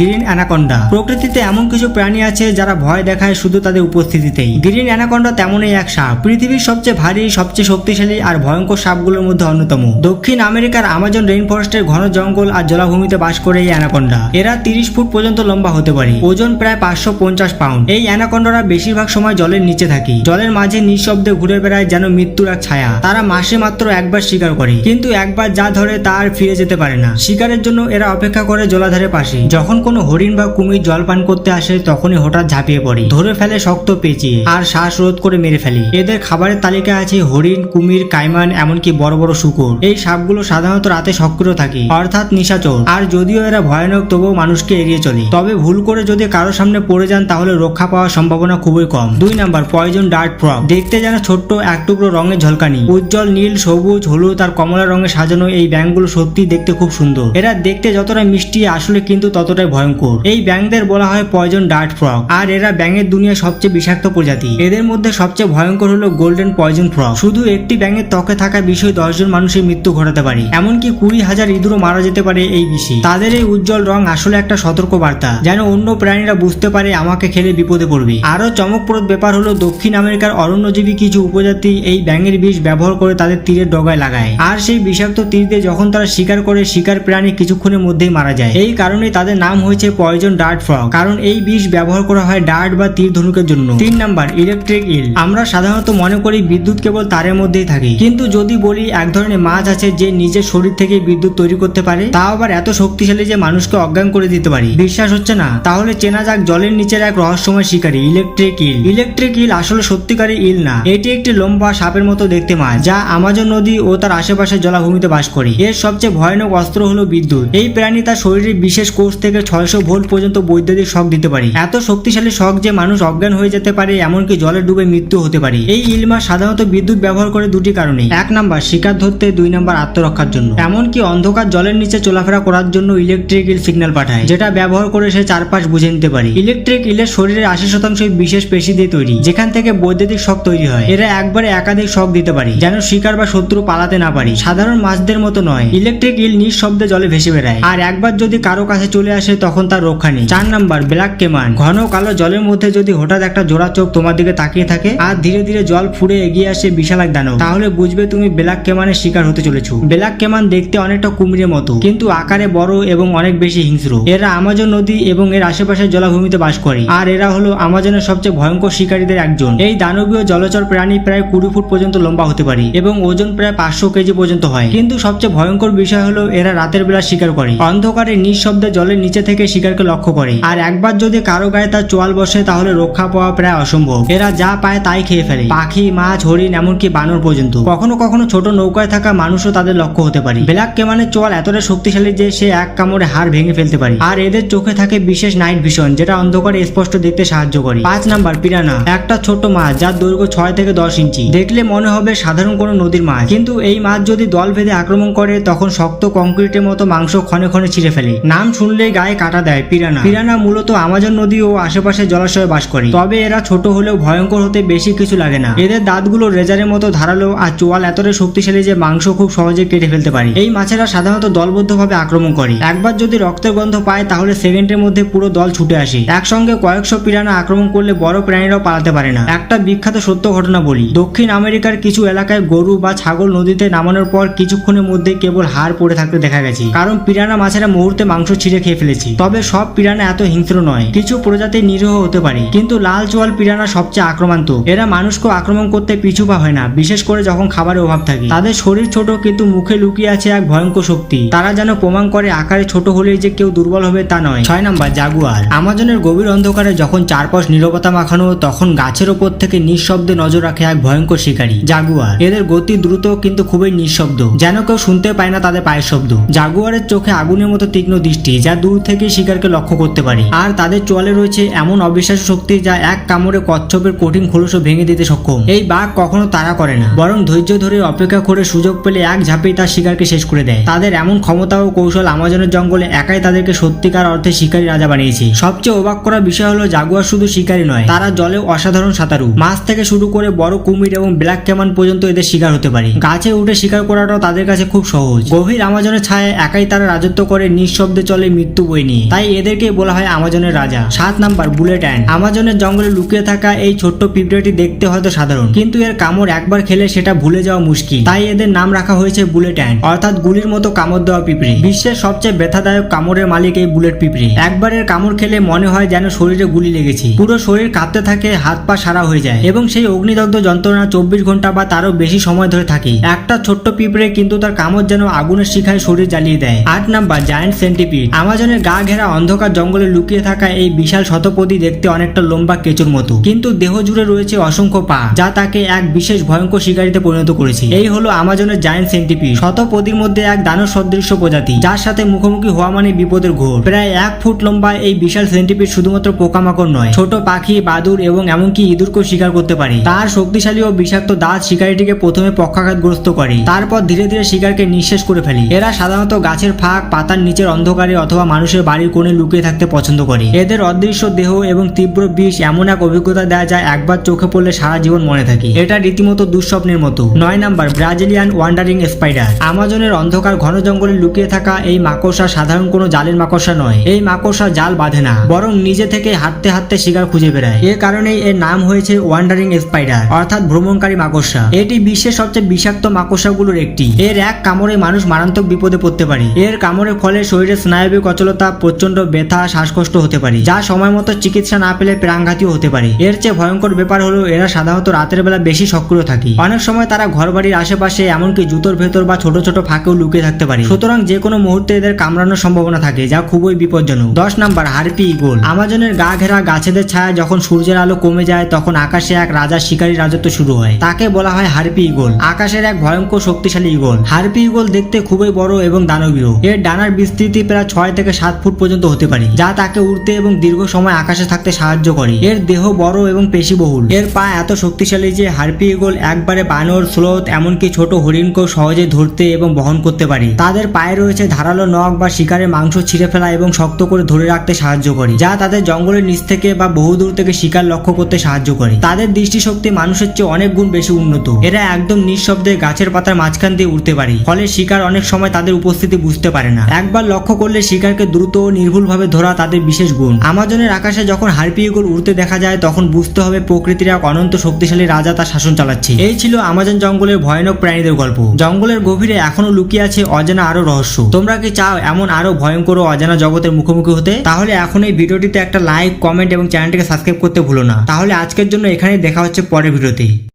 Green anaconda. প্রকৃতিতে এমন কিছু প্রাণী আছে যারা ভয় দেখায় শুধু তাদের উপস্থিতিতেই। গ্রিন অ্যানাকন্ডা তেমনই এক সাপ। পৃথিবীর সবচেয়ে ভারী, সবচেয়ে শক্তিশালী আর ভয়ঙ্কর সাপগুলোর মধ্যে অন্যতম। দক্ষিণ আমেরিকার আমাজন রেইন ফরেস্টের ঘন জঙ্গল আর জলাভূমিতে বাস করে এই অ্যানাকন্ডা। এরা তিরিশ ফুট পর্যন্ত লম্বা হতে পারে। ওজন প্রায় পাঁচশো পঞ্চাশ পাউন্ড। এই অ্যানাকন্ডারা বেশিরভাগ সময় জলের নিচে থাকে। জলের মাঝে নিঃশব্দে ঘুরে বেড়ায় যেন মৃত্যুর এক ছায়া। তারা মাসে মাত্র একবার শিকার করে। কিন্তু একবার যা ধরে তার ফিরে যেতে পারে না। শিকারের জন্য এরা অপেক্ষা করে জলাধারের পাশে। যখন কোনো হরিণ বা কুমির জল পান করতে আসে, তখনই হঠাৎ ঝাঁপিয়ে পড়ে। ধরে ফেলে শক্ত পেঁচিয়ে আর শ্বাস রোধ করে মেরে ফেলে। এদের খাবারের তালিকায় আছে হরিণ, কুমির কাইমান এমনকি বড় বড় শুকুর। এই সাপগুলো সাধারণত রাতে সক্রিয় থাকে, অর্থাৎ নিশাচর। আর যদিও এরা ভয়ানক, তবুও মানুষকে এড়িয়ে চলে। তবে ভুল করে যদি কারও সামনে পড়ে যান, তাহলে রক্ষা পাওয়ার সম্ভাবনা খুবই কম। দুই নাম্বার পয়জন ডার্ট ফ্রক দেখতে যেন ছোট্ট এক টুকরো রঙের ঝলকানি। উজ্জ্বল নীল, সবুজ, হলুদ আর কমলা রঙে সাজানো এই ব্যাঙগুলো সত্যি দেখতে খুব সুন্দর। এরা দেখতে যতটা মিষ্টি, আসলে কিন্তু ততটাই ভয়ঙ্কর। এই ব্যাঙদের বলা হয় পয়জন ডার্ট ফ্রক আর এরা ব্যাঙের দুনিয়ার সবচেয়ে বিষাক্ত প্রজাতি। এদের মধ্যে সবচেয়ে ভয়ঙ্কর হলো গোল্ডেন পয়জন ফ্রক শুধু একটি ব্যাঙের ত্বকে থাকা বিষয় দশজন মানুষের মৃত্যু ঘটাতে পারে। এমনকি কুড়ি হাজার ইঁদুরও মারা যেতে পারে এই বিষে। তাদের এই উজ্জ্বল রং আসলে একটা সতর্ক বার্তা যেন অন্য প্রাণীরা বুঝতে পারে আমাকে খেলে বিপদে পড়বে। আরও চমকপ্রদ ব্যাপার হলো দক্ষিণ আমেরিকার অরণ্যজীবী কিছু উপজাতি এই ব্যাঙের বিষ ব্যবহার করে তাদের তীরের ডগায় লাগায়। আর সেই বিষাক্ত তীর দিয়ে যখন তারা শিকার করে, শিকার প্রাণী কিছুক্ষণের মধ্যেই মারা যায়। এই কারণে তাদের নাম হয়েছে পয়জন ডার্ট ফ্রগ কারণ এই বিষ ব্যবহার করা হয় ডার্ট বা তীর ধনুকের জন্য। তিন নাম্বার ইলেকট্রিক ইল আমরা সাধারণত মনে করি বিদ্যুৎ কেবল তারের মধ্যেই থাকে। কিন্তু যদি বলি এক ধরনের মাছ আছে যে নিজের শরীর থেকে বিদ্যুৎ তৈরি করতে পারে, তাও আবার এত শক্তিশালী যে মানুষকে অজ্ঞান করে দিতে পারে। বিশ্বাস হচ্ছে না? তাহলে চেনা যাক জলের নিচের এক রহস্যময় শিকারী ইলেকট্রিক ইল ইলেকট্রিক ইল আসলে সত্যিকারী ইল না। এটি একটি লম্বা সাপের মতো দেখতে মাছ, যা আমাজন নদী ও তার আশেপাশে জলাভূমিতে বাস করে। এর সবচেয়ে ভয়ানক অস্ত্র হলো বিদ্যুৎ। এই প্রাণী তার শরীরের বিশেষ কোষ থেকে ছয়শো ভোল্ট পর্যন্ত বৈদ্যুতিক শক দিতে পারে। এত শক্তিশালী শক যে মানুষ অজ্ঞান হয়ে যেতে পারে, এমনকি জলে ডুবে মৃত্যু হতে পারে। এই ইল মাছ সাধারণত বিদ্যুৎ ব্যবহার করে দুটি কারণে। এক নাম্বার, শিকার ধরতে, দুই নাম্বার, আত্মরক্ষার জন্য। এমনকি অন্ধকার জলের নিচে চলাফেরা করার জন্য ইলেকট্রিক ইল সিগন্যাল পাঠায়, যেটা ব্যবহার করে সে চারপাশ বুঝে নিতে পারে। ইলেকট্রিক ইলের শরীরের আশি শতাংশই বিশেষ পেশি দিয়ে তৈরি, যেখান থেকে বৈদ্যুতিক শক তৈরি হয়। এরা একবারে একাধিক শক দিতে পারে, যেন শিকার বা শত্রু পালাতে না পারে। সাধারণ মাছদের মতো নয় ইলেকট্রিক ইল নিঃশব্দে জলে ভেসে বেড়ায়। আর একবার যদি কারও কাছে চলে আসে তখন তার রক্ষা নেই। চার নাম্বার, ব্ল্যাক কেমান। ঘন কালো জলের মধ্যে যদি হঠাৎ একটা জোড়া চোখ তোমার দিকে তাকিয়ে থাকে আর ধীরে ধীরে জল ফুড়ে এগিয়ে আসে বিশাল এক দানব, তাহলে বুঝবে তুমি ব্ল্যাক কেমানের শিকার হতে চলেছো। ব্ল্যাক কেমান দেখতে অনেকটা কুমিরের মতো, কিন্তু আকারে বড় এবং অনেক বেশি হিংস্র। এরা আমাজন নদী এবং এর আশেপাশের জলাভূমিতে বাস করে, আর এরা হলো আমাজনের সবচেয়ে ভয়ঙ্কর শিকারীদের একজন। এই দানবীয় জলচর প্রাণী প্রায় কুড়ি ফুট পর্যন্ত লম্বা হতে পারে এবং ওজন প্রায় পাঁচশো কেজি পর্যন্ত হয়। কিন্তু সবচেয়ে ভয়ঙ্কর বিষয় হলো এরা রাতের বেলা শিকার করে। অন্ধকারে নিঃশব্দে জলের নিচে শিকারকে লক্ষ্য করে। আর একবার যদি কারও গায়ে তার চোয়াল বসে, তাহলে রক্ষা পাওয়া প্রায় অসম্ভব। এরা যা পায় তাই খেয়ে ফেলে। পাখি, মাছ, হরিণ, এমনকি বানর পর্যন্ত। কখনো কখনো ছোট নৌকায় থাকা মানুষও তাদের লক্ষ্য হতে পারে। ব্ল্যাক কেমানের চোয়াল এতটা শক্তিশালী যে সে এক কামড়ে হাড় ভেঙে ফেলতে পারে। আর এদের চোখে থাকে বিশেষ নাইট ভিশন, যেটা অন্ধকারে স্পষ্ট দেখতে সাহায্য করে। পাঁচ নাম্বার, পিরানা। একটা ছোট মাছ, যার দৈর্ঘ্য ছয় থেকে দশ ইঞ্চি। দেখলে মনে হবে সাধারণ কোনো নদীর মাছ। কিন্তু এই মাছ যদি দল ভেদে আক্রমণ করে, তখন শক্ত কংক্রিটের মতো মাংস ক্ষণে ক্ষণে ছিঁড়ে ফেলে। নাম শুনলেই গায়ে কাটা দেয় পিরানা। পিরানা মূলত আমাজন নদী ও আশেপাশে জলাশয়ে বাস করে। তবে এরা ছোট হলেও ভয়ঙ্কর হতে বেশি কিছু লাগে না। এদের দাঁতগুলো রেজারের মতো ধারালো আর চোয়াল এতটাই শক্তিশালী যে মাংস খুব সহজে কেটে ফেলতে পারে। এই মাছেরা সাধারণত দলবদ্ধভাবে আক্রমণ করে। একবার যদি রক্তের গন্ধ পায়, তাহলে সেকেন্ডের মধ্যে পুরো দল ছুটে আসে। একসঙ্গে কয়েকশো পিরানা আক্রমণ করলে বড় প্রাণীরাও পালাতে পারে না। একটা বিখ্যাত সত্য ঘটনা বলি। দক্ষিণ আমেরিকার কিছু এলাকায় গরু বা ছাগল নদীতে নামানোর পর কিছুক্ষণের মধ্যে কেবল হাড় পড়ে থাকতে দেখা গেছে। কারণ পিরানা মাছেরা মুহূর্তে মাংস ছিঁড়ে খেয়ে ফেলেছে। তবে সব পিরানা এত হিংস্র নয়, কিছু প্রজাতি নিরীহ হতে পারে। কিন্তু লাল চোয়াল পিরানা সবচেয়ে আক্রমণান্ত এরা মানুষকে আক্রমণ করতে পিছু পা হয় না, বিশেষ করে যখন খাবারের অভাব থাকে। তাদের শরীর ছোট, কিন্তু মুখে লুকিয়ে আছে এক ভয়ঙ্কর শক্তি। তারা যেন প্রমাণ করে আকারে ছোট হলেই যে কেউ দুর্বল হবে তা নয়। ছয় নাম্বার, জাগুয়ার। আমাজনের গভীর অন্ধকারে যখন চারপাশ নীরবতা মাখানো, তখন গাছের ওপর থেকে নিঃশব্দে নজর রাখে এক ভয়ঙ্কর শিকারী, জাগুয়ার। এদের গতি দ্রুত, কিন্তু খুবই নিঃশব্দ। যেন কেউ শুনতে পায় না তাদের পায়ের শব্দ। জাগুয়ারের চোখে আগুনের মতো তীক্ষ্ণ দৃষ্টি, যা দূর থেকে শিকারকে লক্ষ্য করতে পারি। আর তাদের চোয়ালে রয়েছে এমন অবিশ্বাস্য শক্তি যা এক কামড়ে কচ্ছপের কঠিন খোলসও ভেঙে দিতে সক্ষম। এই বাঘ কখনো তারা করে না, বরং ধৈর্য ধরে অপেক্ষা করে সুযোগ পেলে এক ঝাঁপেই তার শিকারকে শেষ করে দেয়। তাদের এমন ক্ষমতা ও কৌশল আমাজনের জঙ্গলে একাই তাদেরকে সত্যিকার অর্থে শিকারী রাজা বানিয়েছে। সবচেয়ে অবাক করা বিষয় হলো, জাগুয়ার শুধু শিকারী নয়, তারা জলে অসাধারণ সাঁতারু। মাছ থেকে শুরু করে বড় কুমির এবং ব্ল্যাক ক্যামান পর্যন্ত এদের শিকার হতে পারে। গাছে উঠে শিকার করাটাও তাদের কাছে খুব সহজ। গভীর আমাজনের ছায়ায় একাই তারা রাজত্ব করে, নিঃশব্দে চলে মৃত্যু বই নিয়ে তাই এদেরকে বলা হয় আমাজনের রাজা। সাত নাম্বার বুলেট অ্যান্ড। আমাজনের জঙ্গলে লুকিয়ে থাকা এই ছোট্ট পিঁপড়েটি দেখতে হয়তো সাধারণ। কিন্তু এর কামড় একবার খেলে সেটা ভুলে যাওয়া মুশকিল। তাই এদের নাম রাখা হয়েছে বুলেট অ্যান্ড। অর্থাৎ গুলির মতো কামড় দেওয়া পিঁপড়ে। বিশ্বের সবচেয়ে ব্যথাদায়ক কামড়ের মালিক এই বুলেট পিঁপড়ে। একবারের কামড় খেলে মনে হয় যেন শরীরে গুলি লেগেছে। পুরো শরীর কাঁপতে থাকে, হাত পা সারা হয়ে যায়। এবং সেই অগ্নিদগ্ধ যন্ত্রণা চব্বিশ ঘণ্টা বা তারও বেশি সময় ধরে থাকে। একটা ছোট্ট পিঁপড়ে কিন্তু তার কামড় যেন আগুনের শিখায় শরীর জ্বালিয়ে দেয়। আট নাম্বার জায়ান্ট সেন্টিপিড আমাজনের গা ঘেরা অন্ধকার জঙ্গলে লুকিয়ে থাকা এই বিশাল শতপদী দেখতে অনেকটা লম্বা কেঁচুর মতো। কিন্তু দেহ জুড়ে রয়েছে অসংখ্য পা, যা তাকে এক বিশেষ ভয়ঙ্কর শিকারিতে পরিণত করেছে। এই হলো আমাজনের জায়ান্ট সেন্টিপিড শতপদীর মধ্যে এক দানব সদৃশ্য প্রজাতি, যার সাথে মুখোমুখি হওয়া মানে বিপদের ঘোর। প্রায় এক ফুট লম্বা এই বিশাল সেন্টিপিড শুধুমাত্র পোকামাকড় নয়, ছোট পাখি, বাদুর এবং এমনকি ইঁদুরকেও শিকার করতে পারে। তার শক্তিশালী ও বিষাক্ত দাঁত শিকারিটিকে প্রথমে পক্ষাঘাতগ্রস্ত করে, তারপর ধীরে ধীরে শিকারকে নিঃশেষ করে ফেলে। এরা সাধারণত গাছের ফাঁক, পাতার নিচের অন্ধকারে অথবা মানুষের বাড়ির কোণে লুকিয়ে থাকতে পছন্দ করে। এদের অদৃশ্য দেহ এবং তীব্র বিষ এমন এক অভিজ্ঞতা দেওয়া যায়, একবার চোখে পড়লে সারা জীবন মনে থাকে। এটা রীতিমতো দুঃস্বপ্নের মতো। নয় নাম্বার, ব্রাজিলিয়ান ওয়ান্ডারিং স্পাইডার। আমাজনের অন্ধকার ঘন জঙ্গলে লুকিয়ে থাকা এই মাকড়সা সাধারণ কোনো জালের মাকড়সা নয়। এই মাকড়সা জাল বাঁধে না, বরং নিজে থেকে হাঁটতে হাঁটতে শিকার খুঁজে বেড়ায়। এ কারণেই এর নাম হয়েছে ওয়ান্ডারিং স্পাইডার, অর্থাৎ ভ্রমণকারী মাকড়সা। এটি বিশ্বের সবচেয়ে বিষাক্ত মাকড়সাগুলোর একটি। এর এক কামড়ে মানুষ মারাত্মক বিপদে পড়তে পারে। এর কামড়ের ফলে শরীরে স্নায়বিক অচলতা প্রচণ্ড ব্যথা, শ্বাসকষ্ট হতে পারে, যা সময় মতো চিকিৎসা না পেলে প্রাণঘাতীও হতে পারে। এর চেয়ে ভয়ঙ্কর ব্যাপার হলো, এরা সাধারণত রাতের বেলা বেশি সক্রিয় থাকে। অনেক সময় তারা ঘরবাড়ির আশেপাশে, এমনকি জুতোর ভেতর বা ছোট ছোট ফাঁকেও লুকিয়ে থাকতে পারে। সুতরাং যে কোনো মুহূর্তে এদের কামড়ানোর সম্ভাবনা থাকে, যা খুবই বিপজ্জনক। দশ নাম্বার, হারপি ইগল আমাজনের গা ঘেরা গাছেদের ছায়া যখন সূর্যের আলো কমে যায়, তখন আকাশে এক রাজার শিকারী রাজত্ব শুরু হয়। তাকে বলা হয় হারপি ইগল আকাশের এক ভয়ঙ্কর শক্তিশালী ইগল হারপি ইগল দেখতে খুবই বড় এবং দানবীয়। এর ডানার বিস্তৃতি প্রায় ছয় থেকে সাত ফুট পর্যন্ত হতে পারে, যা তাকে উড়তে এবং দীর্ঘ সময় আকাশে থাকতে সাহায্য করে। এর দেহ বড় এবং পেশিবহুল। এর পা এত শক্তিশালী যে হারপি ইগল একবারে বানর, স্লোথ, এমনকি ছোট হরিণকেও সহজে ধরতে এবং বহন করতে পারে। তাদের পায়ে রয়েছে ধারালো নখ বা শিকারের মাংস ছিঁড়ে ফেলা এবং শক্ত করে ধরে রাখতে সাহায্য করে, যা তাদের জঙ্গলের নিচ থেকে বা বহুদূর থেকে শিকার লক্ষ্য করতে সাহায্য করে। তাদের দৃষ্টিশক্তি মানুষের চেয়ে অনেক গুণ বেশি উন্নত। এরা একদম নিঃশব্দে গাছের পাতার মাঝখান দিয়ে উঠতে পারে, ফলে শিকার অনেক সময় তাদের উপস্থিতি বুঝতে পারে না। একবার লক্ষ্য করলে শিকারকে দ্রুত ও নির্ভুলভাবে ধরা তাদের বিশেষ গুণ। আমাজনের আকাশে যখন হারপি ইগল উড়তে দেখা যায়, তখন বুঝতে হবে প্রকৃতির এক অনন্ত শক্তিশালী রাজা তার শাসন চালাচ্ছে। এই ছিল আমাজন জঙ্গলের ভয়ানক প্রাণীদের গল্প। জঙ্গলের গভীরে এখনও লুকিয়ে আছে অজানা আরও রহস্য। তোমরা কি চাও এমন আরও ভয়ঙ্কর ও অজানা জগতের মুখোমুখি হতে? তাহলে এখন এই ভিডিওটিতে একটা লাইক কমেন্ট এবং চ্যানেলটিকে সাবস্ক্রাইব করতে ভুলো না। তাহলে আজকের জন্য এখানে দেখা হচ্ছে পরের ভিডিওতে।